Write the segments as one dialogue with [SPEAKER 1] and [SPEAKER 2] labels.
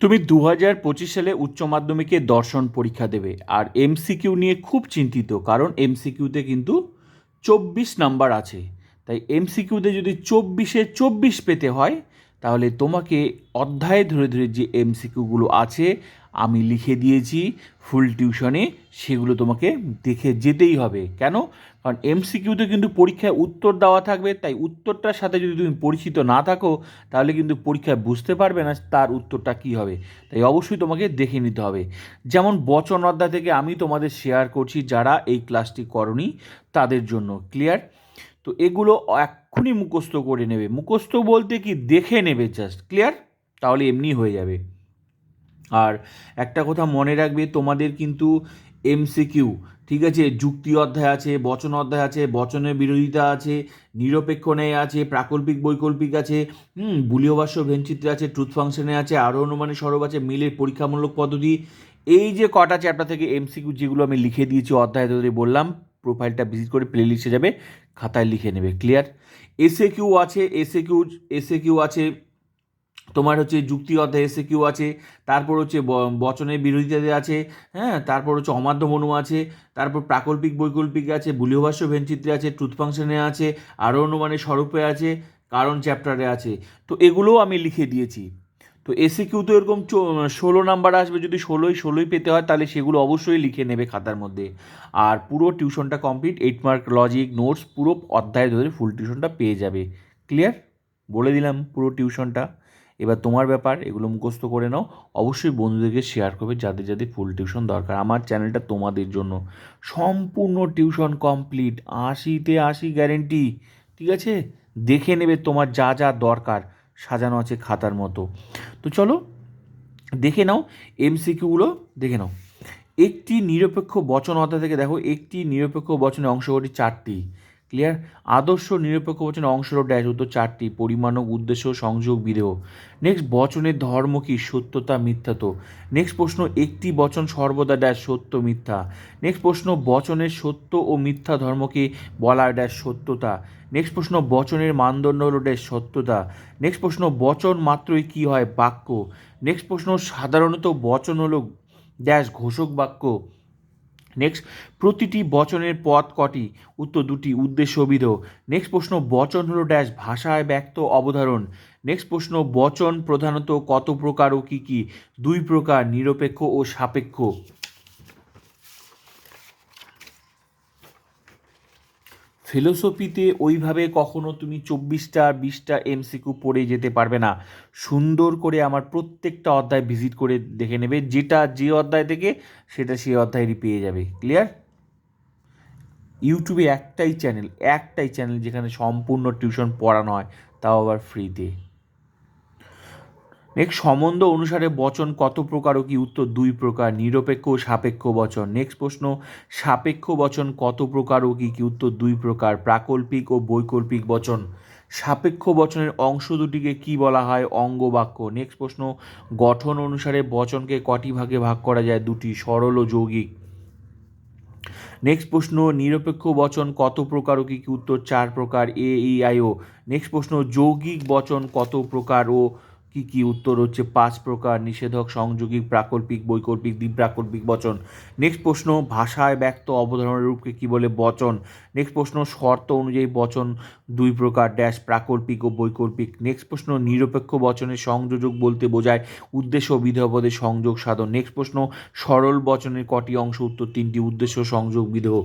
[SPEAKER 1] তুমি দু হাজার পঁচিশ সালে উচ্চ মাধ্যমিকে দর্শন পরীক্ষা দেবে আর এমসিকিউ নিয়ে খুব চিন্তিত, কারণ এমসিকিউতে কিন্তু চব্বিশ নাম্বার আছে। তাই এমসিকিউতে যদি চব্বিশে চব্বিশ পেতে হয়, তাহলে তোমাকে অধ্যায় ধরে ধরে যে এমসিকিউগুলো আছে আমি লিখে দিয়েছি ফুল টিউশনে সেগুলো তোমাকে দেখে যেতেই হবে। কেন? কারণ এমসিকিউতে কিন্তু পরীক্ষায় উত্তর দেওয়া থাকবে, তাই উত্তরটার সাথে যদি তুমি পরিচিত না থাকো, তাহলে কিন্তু পরীক্ষায় বুঝতে পারবে না তার উত্তরটা কী হবে। তাই অবশ্যই তোমাকে দেখে নিতে হবে। যেমন বচন অধ্যায় থেকে আমি তোমাদের শেয়ার করছি যারা এই ক্লাসটি করনি তাদের জন্য ক্লিয়ার তো এগুলো এক্ষুনি মুখস্থ করে নেবে। মুখস্থ বলতে কি দেখে নেবে জাস্ট ক্লিয়ার তাহলে এমনি হয়ে যাবে। আর একটা কথা মনে রাখবে, তোমাদের কিন্তু এমসিকিউ ঠিক আছে? যুক্তি অধ্যায় আছে, বচন অধ্যায় আছে, বচনের বিরোধিতা আছে, নিরপেক্ষ ন্যায় আছে, প্রাকল্পিক, বৈকল্পিক আছে, হুম বুলীয় ভাষ্য ভেনচিত্রে আছে ট্রুথ ফাংশনে আছে, আরও অনুমানের সরব আছে, মিলের পরীক্ষামূলক পদ্ধতি। এই যে কটা চ্যাপ্টার থেকে এমসিকিউ যেগুলো আমি লিখে দিয়েছি অধ্যায় ধরে বললাম প্রোফাইলটা ভিজিট করে প্লে লিস্টে যাবে, খাতায় লিখে নেবে ক্লিয়ার এসএ কিউ আছে এসএ কিউ এসএ কিউ আছে তোমার হচ্ছে যুক্তি অধ্যায় এসে কিউ আছে, তারপর হচ্ছে বচনের বিরোধিতাতে আছে হ্যাঁ তারপর হচ্ছে অমাধ্য মনু আছে, তারপর প্রাকল্পিক বৈকল্পিক আছে বুলীয় ভাষ্য ভেনচিত্রে আছে ট্রুথ ফাংশনে আছে আরও অনুমানের স্বরূপে আছে, কারণ চ্যাপ্টারে আছে। তো এগুলোও আমি লিখে দিয়েছি। তো এসে কিউ তো এরকম ষোলো নাম্বার আসবে, যদি ষোলোই ষোলোই পেতে হয়, তাহলে সেগুলো অবশ্যই লিখে নেবে খাতার মধ্যে। আর পুরো টিউশনটা complete eight mark logic notes পুরো অধ্যায় ধরে ফুল টিউশনটা পেয়ে যাবে। ক্লিয়ার বলে দিলাম পুরো টিউশনটা এবার তোমার ব্যাপার, এগুলো মুখস্থ করে নাও। অবশ্যই বন্ধুদেরকে শেয়ার করবে, যাদের যাদের ফুল টিউশন দরকার। আমার চ্যানেলটা তোমাদের জন্য। সম্পূর্ণ টিউশন কমপ্লিট আশিতে আশি গ্যারেন্টি ঠিক আছে? দেখে নেবে তোমার যা যা দরকার। সাজানো আছে খাতার মতো। তো চলো, দেখে নাও এমসিকিউগুলো দেখে নাও। একটি নিরপেক্ষ বচন অধ্যায় থেকে দেখো, একটি নিরপেক্ষ বচনে অংশগুলি চারটি। ক্লিয়ার? আদর্শ নিরপেক্ষ বচনের অংশ ড্যাশ, উত্তর চারটি পরিমাণক উদ্দেশ্য, সংযোগ বিধেয় নেক্সট বচনের ধর্ম কি? সত্যতা, মিথ্যা তো। নেক্সট প্রশ্ন, একটি বচন সর্বদা ড্যাশ, সত্য, মিথ্যা। নেক্সট প্রশ্ন, বচনের সত্য ও মিথ্যা ধর্মকে বলা ড্যাশ, সত্যতা। নেক্সট প্রশ্ন, বচনের মানদণ্ড হলো ড্যাশ, সত্যতা। নেক্সট প্রশ্ন, বচন মাত্রই কি হয়? বাক্য। নেক্সট প্রশ্ন, সাধারণত বচন হলো ড্যাশ, ঘোষক বাক্য। নেক্সট প্রতিটি বচনের পথ কটি? উত্তর দুটি উদ্দেশ্যবিধ নেক্সট প্রশ্ন, বচন হলো ড্যাশ ভাষায় ব্যক্ত অবধারণ। নেক্সট প্রশ্ন, বচন প্রধানত কত প্রকার ও কী কী? দুই প্রকার, নিরপেক্ষ ও সাপেক্ষ। ফিলোসফিতে ওইভাবে কখনো তুমি চব্বিশটা, বিশটা এমসিকিউ পড়ে যেতে পারবে না। সুন্দর করে আমার প্রত্যেকটা অধ্যায় ভিজিট করে দেখে নেবে। যেটা যে অধ্যায় থেকে, সেটা সেই অধ্যায়েরই পেয়ে যাবে। ক্লিয়ার ইউটিউবে একটাই চ্যানেল একটাই চ্যানেল যেখানে সম্পূর্ণ টিউশন পড়ানো হয়, তাও আবার ফ্রিতে নেক্সট সম্বন্ধ অনুসারে বচন কত প্রকার ও কি উত্তর? দুই প্রকার, নিরপেক্ষ ও সাপেক্ষ বচন। নেক্সট প্রশ্ন, সাপেক্ষ বচন কত প্রকার ও কি কি উত্তর? দুই প্রকার, প্রাকল্পিক ও বৈকল্পিক বচন। সাপেক্ষ বচনের অংশ দুটিকে কি বলা হয়? অঙ্গ বাক্য নেক্সট প্রশ্ন, গঠন অনুসারে বচনকে কটি ভাগে ভাগ করা যায়? দুটি, সরল ও যৌগিক। নেক্সট প্রশ্ন, নিরপেক্ষ বচন কত প্রকার ও কি কি উত্তর? চার প্রকার, এ, ই, আই, ও। নেক্সট প্রশ্ন, যৌগিক বচন কত প্রকার ও কি কি উত্তর হচ্ছে? পাঁচ প্রকার নিষেধক, সংযোগী, প্রাকল্পিক, বৈকল্পিক, দ্বিপ্রাকল্পিক বচন। নেক্সট প্রশ্ন, ভাষায় ব্যক্ত অবধারণের রূপকে কি বলে বচন? নেক্সট প্রশ্ন, শর্ত অনুযায়ী বচন দুই প্রকার ড্যাশ প্রাকল্পিক ও বৈকল্পিক। নেক্সট প্রশ্ন, নিরপেক্ষ বচনের সংযোজক বলতে বোঝায় উদ্দেশ্য ও বিধেয়পদের সংযোগ সাধন। নেক্সট প্রশ্ন, সরল বচনের কটি অংশ? উত্তর তিনটি, উদ্দেশ্য, সংযোগ বিধেয়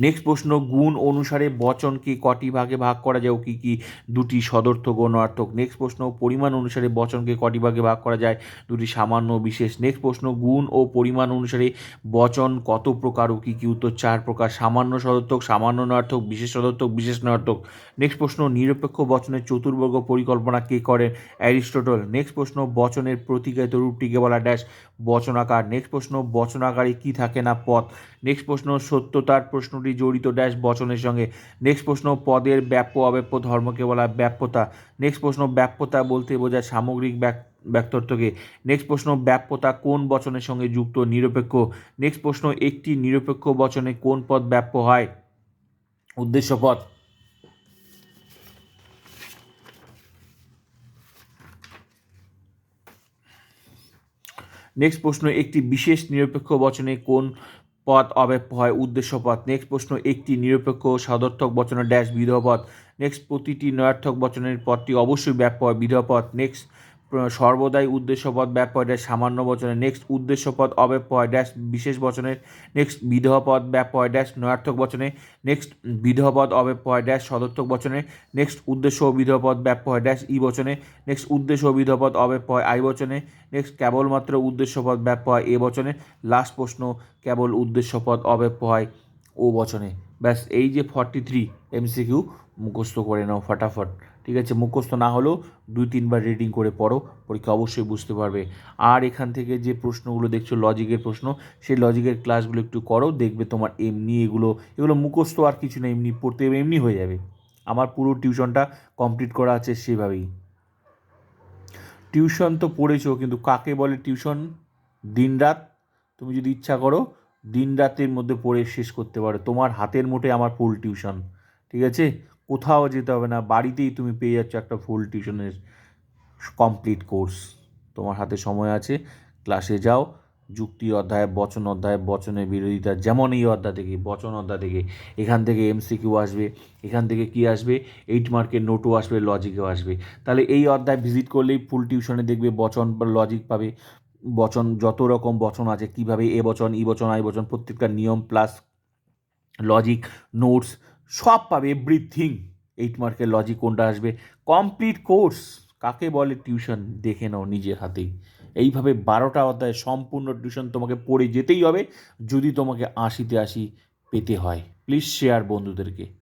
[SPEAKER 1] নেক্সট প্রশ্ন, গুণ অনুসারে বচনকে কটি ভাগে ভাগ করা যায় ও কী কী? দুটি সদর্থক ও নয়ার্থক নেক্সট প্রশ্ন, পরিমাণ অনুসারে বচনকে কটি ভাগে ভাগ করা যায়? দুটি সামান্য বিশেষ। নেক্সট প্রশ্ন, গুণ ও পরিমাণ অনুসারে বচন কত প্রকার ও কী কী? উত্তর, চার প্রকার। সামান্য সদর্থক, সামান্য নয়ার্থক বিশেষ সদর্থক, বিশেষ নয়ার্থক নেক্সট প্রশ্ন, নিরপেক্ষ বচনের চতুর্বর্গ পরিকল্পনা কে করেন? অ্যারিস্টোটল নেক্সট প্রশ্ন, বচনের প্রতিকায়িত রূপটিকে বলা ড্যাশ বচনাকার। নেক্সট প্রশ্ন, বচনাকারে কি থাকে না পথ? নেক্সট প্রশ্ন, সত্যতার প্রশ্নটি জড়িত ড্যাশ বচনের সঙ্গে। নেক্সট প্রশ্ন, পদের ব্যাপ্য অব্যাপ্য ধর্মকে বলা ব্যাপ্যতা? নেক্সট প্রশ্ন, ব্যাপ্যতা বলতে বোঝায় সামগ্রিক ব্যাক ব্যক্তত্বকে। নেক্সট প্রশ্ন, ব্যাপ্যতা কোন বচনের সঙ্গে যুক্ত, নিরপেক্ষ? নেক্সট প্রশ্ন, একটি নিরপেক্ষ বচনে কোন পদ ব্যাপ্য হয়? উদ্দেশ্য পদ। নেক্সট প্রশ্ন, একটি বিশেষ নিরপেক্ষ বচনে কোন পদ অব্যপ্য হয়, উদ্দেশ্য পদ নেক্সট প্রশ্ন, একটি নিরপেক্ষ সদর্থক বচনের ড্যাশ বিধেয় পদ নেক্সট প্রতিটি নয়ার্থক বচনের পদটি অবশ্যই ব্যাপ্য হয় বিধেয় নেক্সট সর্বদাই উদ্দেশ্য পদ ব্যাপ্য ড্যাশ, সামান্য বচনে নেক্সট উদ্দেশ্য পদ অব্যপ্য ড্যাশ, বিশেষ বচনের নেক্সট বিধেয় পদ ব্যাপ্য ড্যাশ, নয়ার্থক বচনে নেক্সট বিধেয় পদ অব্যপ্য ড্যাশ, সদর্থক বচনে নেক্সট উদ্দেশ্য ও বিধেয় পদ ব্যাপ্য ড্যাশ, ই বচনে নেক্সট উদ্দেশ্য ও বিধেয় পদ অব্যপ্য আই বচনে নেক্সট কেবলমাত্র উদ্দেশ্য পদ ব্যাপ্য এ বচনে লাস্ট প্রশ্ন, কেবল উদ্দেশ্য পদ অব্যপ্য ও বচনে। ব্যাস, এই যে ফর্টি থ্রি এমসিকিউ মুখস্থ করে নাও, ফটাফট। ঠিক আছে? মুখস্থ না হলেও দুই, তিনবার রিডিং করে পড়ো, পরীক্ষা অবশ্যই বুঝতে পারবে। আর এখান থেকে যে প্রশ্নগুলো দেখছ লজিকের প্রশ্ন, সেই লজিকের ক্লাসগুলো একটু করো, দেখবে তোমার এমনি এগুলো এগুলো মুখস্থ আর কিছু না এমনি পড়তে এমনি হয়ে যাবে। আমার পুরো টিউশনটা কমপ্লিট করা আছে সেভাবেই। টিউশন তো পড়েছো, কিন্তু কাকে বলে টিউশন দিনরাত। তুমি যদি ইচ্ছা করো দিন রাতের মধ্যে পড়ে শেষ করতে পারো। তোমার হাতের মুঠে আমার ফুল টিউশন ঠিক আছে? কোথাও যেতে হবে না, বাড়িতেই তুমি পেয়ে যাচ্ছ একটা ফুল টিউশনের কমপ্লিট কোর্স তোমার হাতে সময় আছে ক্লাসে যাও, যুক্তি অধ্যায়, বচন অধ্যায় বচনের বিরোধিতা, যেমন এই অধ্যায় থেকে, বচন অধ্যায় থেকে, এখান থেকে এমসিকিউ আসবে, এখান থেকে কি আসবে? এইট মার্কের নোটও আসবে লজিকও আসবে। তাহলে এই অধ্যায় ভিজিট করলেই ফুল টিউশনে দেখবে বচন বা লজিক পাবে। বচন, যত রকম বচন আছে, কীভাবে এ বচন, ই বচন, আই বচন, প্রত্যেকটা নিয়ম প্লাস লজিক নোটস সব পাবে এভরিথিং এইট মার্কের লজিক কোনটা আসবে? কমপ্লিট কোর্স কাকে বলে টিউশন দেখে নাও নিজের হাতেই। এইভাবে বারোটা অধ্যায় সম্পূর্ণ টিউশন তোমাকে পড়ে যেতেই হবে, যদি তোমাকে আশিতে আশি পেতে হয়। প্লিজ শেয়ার বন্ধুদেরকে।